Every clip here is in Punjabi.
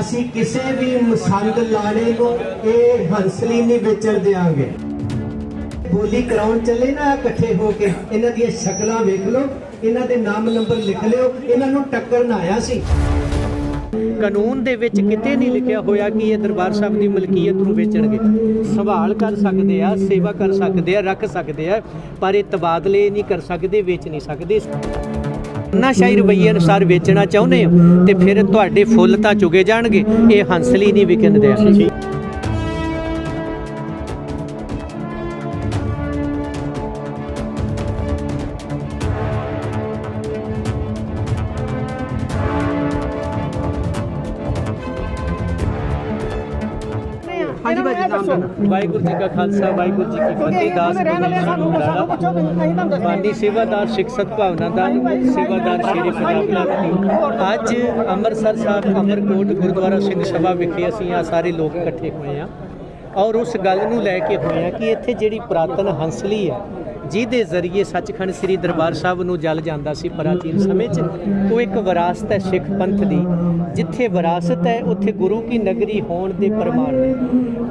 ਅਸੀਂ ਕਿਸੇ ਵੀ ਮਸੰਦ ਲਾਣੇ ਨੂੰ ਇਹ ਹੰਸਲੀ ਨਹੀਂ ਵੇਚਣ ਦਿਆਂਗੇ। ਬੋਲੀ ਕਰਾਉਣ ਚੱਲੇ ਨਾ ਇਕੱਠੇ ਹੋ ਕੇ, ਇਹਨਾਂ ਦੀਆਂ ਸ਼ਕਲਾਂ ਵੇਖ ਲਓ, ਇਹਨਾਂ ਦੇ ਨਾਮ ਨੰਬਰ ਲਿਖ ਲਿਓ, ਇਹਨਾਂ ਨੂੰ ਟੱਕਰ ਨਾ ਆਇਆ ਸੀ। ਕਾਨੂੰਨ ਦੇ ਵਿੱਚ ਕਿਤੇ ਨਹੀਂ ਲਿਖਿਆ ਹੋਇਆ ਕਿ ਇਹ ਦਰਬਾਰ ਸਾਹਿਬ ਦੀ ਮਲਕੀਅਤ ਨੂੰ ਵੇਚਣਗੇ। ਸੰਭਾਲ ਕਰ ਸਕਦੇ ਆ, ਸੇਵਾ ਕਰ ਸਕਦੇ ਆ, ਰੱਖ ਸਕਦੇ ਆ, ਪਰ ਇਹ ਤਬਾਦਲੇ ਨਹੀਂ ਕਰ ਸਕਦੇ, ਵੇਚ ਨਹੀਂ ਸਕਦੇ। ਨਸ਼ਾਈ ਰਵੱਈਏ ਅਨੁਸਾਰ ਵੇਚਣਾ ਚਾਹੁੰਦੇ ਹੋ, ਤੇ ਫਿਰ ਤੁਹਾਡੇ ਫੁੱਲ ਤਾਂ ਚੁਗੇ ਜਾਣਗੇ, ਇਹ ਹੰਸਲੀ ਨਹੀਂ ਵਿਕਣ ਦਿਆ ਹਾਂਜੀ ਭਾਈ ਜੀ ਨਾਮ ਦੱਸੋ ਵਾਹਿਗੁਰੂ ਜੀ ਕਾ ਖਾਲਸਾ ਵਾਹਿਗੁਰੂ ਜੀ ਕੀ ਫਤਿਹ ਦਾਸ ਬਾਨੀ ਸੇਵਾਦਾਰ ਦਾ ਸੇਵਾਦਾਰ ਸ਼੍ਰੀ ਅੱਜ ਅੰਮ੍ਰਿਤਸਰ ਸਾਹਿਬ ਅਮਰਕੋਟ ਗੁਰਦੁਆਰਾ ਸਿੰਘ ਸਭਾ ਵਿਖੇ ਅਸੀਂ ਆ ਸਾਰੇ ਲੋਕ ਇਕੱਠੇ ਹੋਏ ਆ ਔਰ ਉਸ ਗੱਲ ਨੂੰ ਲੈ ਕੇ ਹੋਏ ਆ ਕਿ ਇੱਥੇ ਜਿਹੜੀ ਪੁਰਾਤਨ ਹੰਸਲੀ ਹੈ ਜਿਹਦੇ ਜ਼ਰੀਏ ਸੱਚਖੰਡ ਸ੍ਰੀ ਦਰਬਾਰ ਸਾਹਿਬ ਨੂੰ ਜਲ ਜਾਂਦਾ ਸੀ ਪ੍ਰਾਚੀਨ ਸਮੇਂ 'ਚ, ਉਹ ਇੱਕ ਵਿਰਾਸਤ ਹੈ ਸਿੱਖ ਪੰਥ ਦੀ। ਜਿੱਥੇ ਵਿਰਾਸਤ ਹੈ, ਉੱਥੇ ਗੁਰੂ ਕੀ ਨਗਰੀ ਹੋਣ ਦੇ ਪ੍ਰਮਾਣ ਨੇ।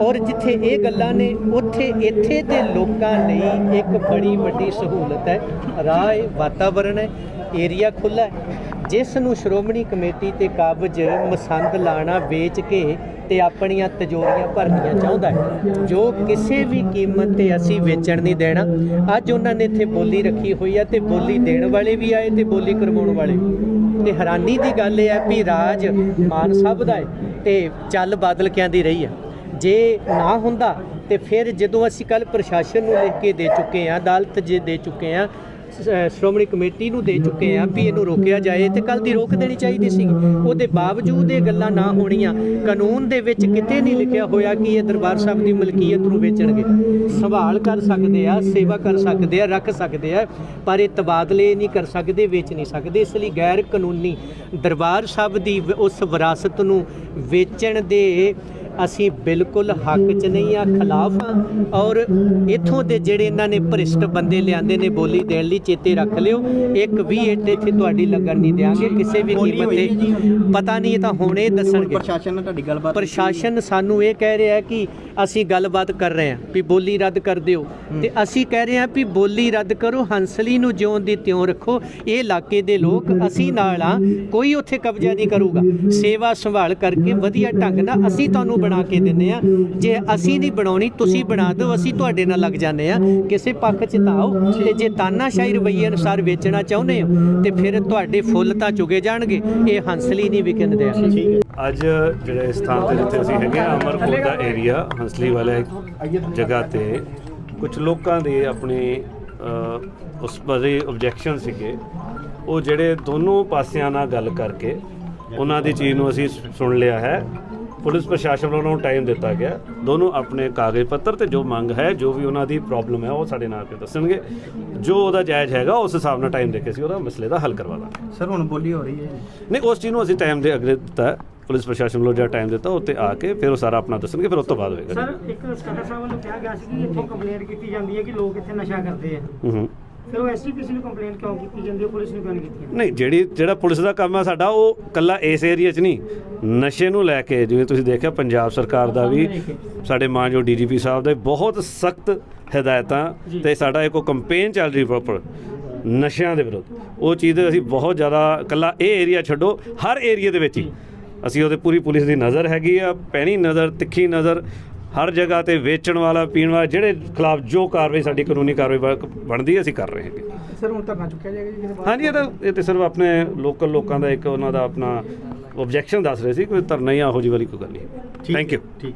ਔਰ ਜਿੱਥੇ ਇਹ ਗੱਲਾਂ ਨੇ, ਉੱਥੇ ਇੱਥੇ ਦੇ ਲੋਕਾਂ ਲਈ ਇੱਕ ਬੜੀ ਵੱਡੀ ਸਹੂਲਤ ਹੈ। ਰਾਹ ਹੈ ਵਾਤਾਵਰਣ ਹੈ ਏਰੀਆ ਖੁੱਲਾ ਹੈ, ਜਿਸ ਨੂੰ ਸ਼੍ਰੋਮਣੀ ਕਮੇਟੀ ਤੇ ਕਾਬਜ ਮਸੰਦ ਲਾਣਾ ਵੇਚ ਕੇ ਤੇ ਆਪਣੀਆਂ ਤਜੋਰੀਆਂ ਭਰਨੀਆਂ ਚਾਹੁੰਦਾ ਹੈ, ਜੋ ਕਿਸੇ ਵੀ ਕੀਮਤ ਤੇ ਅਸੀਂ ਵੇਚਣ ਨਹੀਂ ਦੇਣਾ ਅੱਜ ਉਹਨਾਂ ਨੇ ਇੱਥੇ ਬੋਲੀ ਰੱਖੀ ਹੋਈ ਹੈ ਤੇ ਬੋਲੀ ਦੇਣ ਵਾਲੇ ਵੀ ਆਏ ਤੇ ਬੋਲੀ ਕਰਵਾਉਣ ਵਾਲੇ ਵੀ। ਤੇ ਹੈਰਾਨੀ ਦੀ ਗੱਲ ਇਹ ਹੈ ਵੀ ਰਾਜ ਮਾਨ ਸਾਹਿਬ ਦਾ ਹੈ ਤੇ ਚੱਲ ਬਾਦਲ ਕਹਿੰਦੀ ਰਹੀ ਹੈ ਜੇ ਨਾ ਹੁੰਦਾ ਤੇ ਫਿਰ ਜਦੋਂ ਅਸੀਂ ਕੱਲ ਪ੍ਰਸ਼ਾਸਨ ਨੂੰ ਲਿਖ ਕੇ ਦੇ ਚੁੱਕੇ ਆ ਅਦਾਲਤ ਜੇ ਦੇ ਚੁੱਕੇ ਆ ਸ਼੍ਰੋਮਣੀ ਕਮੇਟੀ ਨੂੰ ਦੇ ਚੁੱਕੇ ਆ ਵੀ ਇਹਨੂੰ ਰੋਕਿਆ ਜਾਏ ਤੇ ਕੱਲ ਦੀ ਰੋਕ ਦੇਣੀ ਚਾਹੀਦੀ ਸੀ। ਉਹਦੇ ਬਾਵਜੂਦ ਇਹ ਗੱਲਾਂ ਨਾ ਹੋਣੀਆਂ, ਕਾਨੂੰਨ ਦੇ ਵਿੱਚ ਕਿਤੇ ਨਹੀਂ ਲਿਖਿਆ ਹੋਇਆ ਕਿ ਇਹ ਦਰਬਾਰ ਸਾਹਿਬ ਦੀ ਮਲਕੀਅਤ ਨੂੰ ਵੇਚਣਗੇ। ਸੰਭਾਲ ਕਰ ਸਕਦੇ ਆ, ਸੇਵਾ ਕਰ ਸਕਦੇ ਆ, ਰੱਖ ਸਕਦੇ ਆ, ਪਰ ਇਹ ਤਬਾਦਲੇ ਨਹੀਂ ਕਰ ਸਕਦੇ, ਵੇਚ ਨਹੀਂ ਸਕਦੇ। ਇਸ ਲਈ ਗੈਰ ਕਾਨੂੰਨੀ ਦਰਬਾਰ ਸਾਹਿਬ ਦੀ ਉਸ ਵਿਰਾਸਤ ਨੂੰ ਵੇਚਣ ਦੇ ਅਸੀਂ ਬਿਲਕੁਲ ਹੱਕ 'ਚ ਨਹੀਂ ਆ ਖਿਲਾਫ ਆ। ਔਰ ਇਥੋਂ ਦੇ ਜਿਹੜੇ ਇਹਨਾਂ ਨੇ ਭ੍ਰਿਸ਼ਟ ਬੰਦੇ ਲਿਆਂਦੇ ਨੇ ਬੋਲੀ ਦੇਣ ਲਈ ਚੇਤੇ ਰੱਖ ਲਿਓ। ਇੱਕ ਵੀ ਇੱਟ ਇੱਥੇ ਤੁਹਾਡੀ ਲੱਗਣ ਨਹੀਂ ਦੇਾਂਗੇ ਕਿਸੇ ਵੀ ਕੀਮਤ ਤੇ। ਪਤਾ ਨਹੀਂ ਇਹ ਤਾਂ ਹੁਣੇ ਦੱਸਣਗੇ। ਪ੍ਰਸ਼ਾਸਨ ਨਾਲ ਤੁਹਾਡੀ ਗੱਲਬਾਤ ਪ੍ਰਸ਼ਾਸਨ ਸਾਨੂੰ ਇਹ ਕਹਿ ਰਿਹਾ ਹੈ ਕਿ ਅਸੀਂ ਗੱਲਬਾਤ ਕਰ ਰਹੇ ਹਾਂ ਵੀ ਬੋਲੀ ਰੱਦ ਕਰ ਦਿਓ। ਤੇ ਅਸੀਂ ਕਹਿ ਰਹੇ ਹਾਂ ਵੀ ਬੋਲੀ ਰੱਦ ਕਰੋ ਹੰਸਲੀ ਨੂੰ ਜਿਉਂ ਦੀ ਤਿਉਂ ਰੱਖੋ। ਇਹ ਇਲਾਕੇ ਦੇ ਲੋਕ ਅਸੀਂ ਨਾਲ ਆ ਕੋਈ ਉੱਥੇ ਕਬਜ਼ਾ ਨਹੀਂ ਕਰੂਗਾ। ਸੇਵਾ ਸੰਭਾਲ ਕਰਕੇ ਵਧੀਆ ਢੰਗ ਨਾਲ ਅਸੀਂ ਤੁਹਾਨੂੰ ਬਣਾ ਕੇ ਦਿੰਨੇ ਆ। ਜੇ ਅਸੀਂ ਨਹੀਂ ਬਣਾਉਣੀ, ਤੁਸੀਂ ਬਣਾ ਦਿਓ, ਅਸੀਂ ਤੁਹਾਡੇ ਨਾਲ ਲੱਗ ਜਾਂਦੇ ਆ। ਕਿਸੇ ਪੱਖ 'ਚ ਤਾਂ ਆਓ ਤੇ ਜੇ ਤਾਨਾਸ਼ਾਹੀ ਰਵੱਈਏ ਅਨੁਸਾਰ ਵੇਚਣਾ ਚਾਹੁੰਦੇ ਹੋ, ਤੇ ਫਿਰ ਤੁਹਾਡੇ ਫੁੱਲ ਤਾਂ ਚੁਗੇ ਜਾਣਗੇ। ਇਹ ਹੰਸਲੀ ਨਹੀਂ ਵਿਕਣ ਦਿਆ ਅੱਜ ਜਿਹੜੇ ਸਥਾਨ ਤੇ ਜਿੱਥੇ ਅਸੀਂ ਹੈਗੇ ਆ, ਅਮਰਕੋਟ ਦਾ ਏਰੀਆ ਹੰਸਲੀ ਵਾਲੇ ਜਗ੍ਹਾ ਤੇ ਕੁਝ ਲੋਕਾਂ ਦੇ ਆਪਣੇ ਉਸ ਬਾਰੇ ਆਬਜੈਕਸ਼ਨ ਸੀਗੇ। ਉਹ ਜਿਹੜੇ ਦੋਨੋਂ ਪਾਸਿਆਂ ਨਾਲ ਗੱਲ ਕਰਕੇ, ਉਹਨਾਂ ਦੀ ਚੀਜ਼ ਨੂੰ ਅਸੀਂ ਸੁਣ ਲਿਆ ਹੈ। ਪੁਲਿਸ ਪ੍ਰਸ਼ਾਸਨ ਵੱਲੋਂ ਉਹਨਾਂ ਨੂੰ ਟਾਈਮ ਦਿੱਤਾ ਗਿਆ। ਦੋਨੋਂ ਆਪਣੇ ਕਾਗਜ਼ ਪੱਤਰ ਤੇ ਜੋ ਮੰਗ ਹੈ ਜੋ ਵੀ ਉਹਨਾਂ ਦੀ ਪ੍ਰੋਬਲਮ ਹੈ ਉਹ ਸਾਡੇ ਨਾਲ ਕੇ ਦੱਸਣਗੇ। ਜੋ ਉਹਦਾ ਜਾਇਜ਼ ਹੈਗਾ ਉਸ ਹਿਸਾਬ ਨਾਲ ਟਾਈਮ ਦੇ ਕੇ ਅਸੀਂ ਉਹਦਾ ਮਸਲੇ ਦਾ ਹੱਲ ਕਰਵਾ ਦਾਂਗੇ। ਸਰ ਹੁਣ ਬੋਲੀ ਹੋ ਰਹੀ ਹੈ ਨਹੀਂ ਉਸ ਚੀਜ਼ ਨੂੰ ਅਸੀਂ ਟਾਈਮ ਦੇ ਅਗਲੇ ਦਿੱਤਾ। ਪੁਲਿਸ ਪ੍ਰਸ਼ਾਸਨ ਵੱਲੋਂ ਜਿਹੜਾ ਟਾਈਮ ਦਿੱਤਾ ਉੱਤੇ ਆ ਕੇ ਫਿਰ ਉਹ ਸਾਰਾ ਆਪਣਾ ਦੱਸਣਗੇ ਫਿਰ ਉਸ ਤੋਂ ਬਾਅਦ ਹੋਏਗਾ। ਸਰ ਇੱਕ ਸਕੱਤਰ ਸਾਹਿਬ ਵੱਲੋਂ ਕਿਹਾ ਗਿਆ ਸੀ ਕਿ ਇੱਥੋਂ ਕੰਪਲੇਂਟ ਕੀਤੀ ਜਾਂਦੀ ਹੈ ਕਿ ਲੋਕ ਇੱਥੇ ਨਸ਼ਾ ਕਰਦੇ ਆ। ਹੂੰ ਹੂੰ। ਫਿਰ ਉਹ ਐਸਜੀਪੀਸੀ ਨੂੰ ਕੰਪਲੇਂਟ ਕਿਉਂ ਕੀਤੀ? ਜਾਂਦੀ ਹੈ ਪੁਲਿਸ ਨੂੰ ਕਿਉਂ ਨਹੀਂ ਕੀਤੀ? ਨਹੀਂ ਜਿਹੜੀ ਜਿਹੜਾ ਪੁਲਿਸ ਦਾ ਕੰਮ ਹੈ ਸਾਡਾ ਉਹ ਕੱਲਾ ਇਸ ਏਰੀਆ 'ਚ ਨਹੀਂ। ਨਸ਼ੇ ਨੂੰ ਲੈ ਕੇ ਜਿਵੇਂ ਤੁਸੀਂ ਦੇਖਿਆ ਪੰਜਾਬ ਸਰਕਾਰ ਦਾ ਵੀ ਸਾਡੇ ਮਾਨਯੋਗ ਡੀਜੀਪੀ ਸਾਹਿਬ ਦੇ ਬਹੁਤ ਸਖਤ ਹਦਾਇਤਾਂ ਤੇ ਸਾਡਾ ਇੱਕ ਕੰਪੇਨ ਚੱਲ ਰਹੀ ਪ੍ਰੋਪਰ ਨਸ਼ਿਆਂ ਦੇ ਵਿਰੁੱਧ। ਉਹ ਚੀਜ਼ ਦੇ ਅਸੀਂ ਬਹੁਤ ਜ਼ਿਆਦਾ ਕੱਲਾ ਇਹ ਏਰੀਆ ਛੱਡੋ ਹਰ ਏਰੀਆ ਦੇ ਵਿੱਚ ਹੀ। ਅਸੀਂ ਉਹਦੇ ਪੂਰੀ ਪੁਲਿਸ ਦੀ ਨਜ਼ਰ ਹੈਗੀ ਆ ਪੈਣੀ ਨਜ਼ਰ ਤਿੱਖੀ ਨਜ਼ਰ ਹਰ ਜਗ੍ਹਾ ਤੇ ਵੇਚਣ ਵਾਲਾ ਪੀਣ ਵਾਲਾ ਜਿਹੜੇ ਖਿਲਾਫ ਜੋ ਕਾਰਵਾਈ ਸਾਡੀ ਕਾਨੂੰਨੀ ਕਾਰਵਾਈ ਬਣ- ਬਣਦੀ ਹੈ ਅਸੀਂ ਕਰ ਰਹੇ ਹਾਂ ਸਰ ਹੁਣ ਧਰਨਾ ਚੁੱਕਿਆ ਜਾਏਗਾ ਜੀ ਕਿਸੇ ਹਾਂਜੀ ਇਹ ਤਾਂ ਇਹ ਤੇ ਸਿਰਫ ਆਪਣੇ ਲੋਕਲ ਲੋਕਾਂ ਦਾ ਇੱਕ ਉਹਨਾਂ ਦਾ ਆਪਣਾ ਆਬਜੈਕਸ਼ਨ ਦੱਸ ਰਹੇ ਸੀ ਕੋਈ ਧਰਨਾ ਜਾਂ ਇਹੋ ਜਿਹੀ ਵਾਲੀ ਕੋਈ ਗੱਲ ਨਹੀਂ। ਥੈਂਕ ਯੂ ਠੀਕ।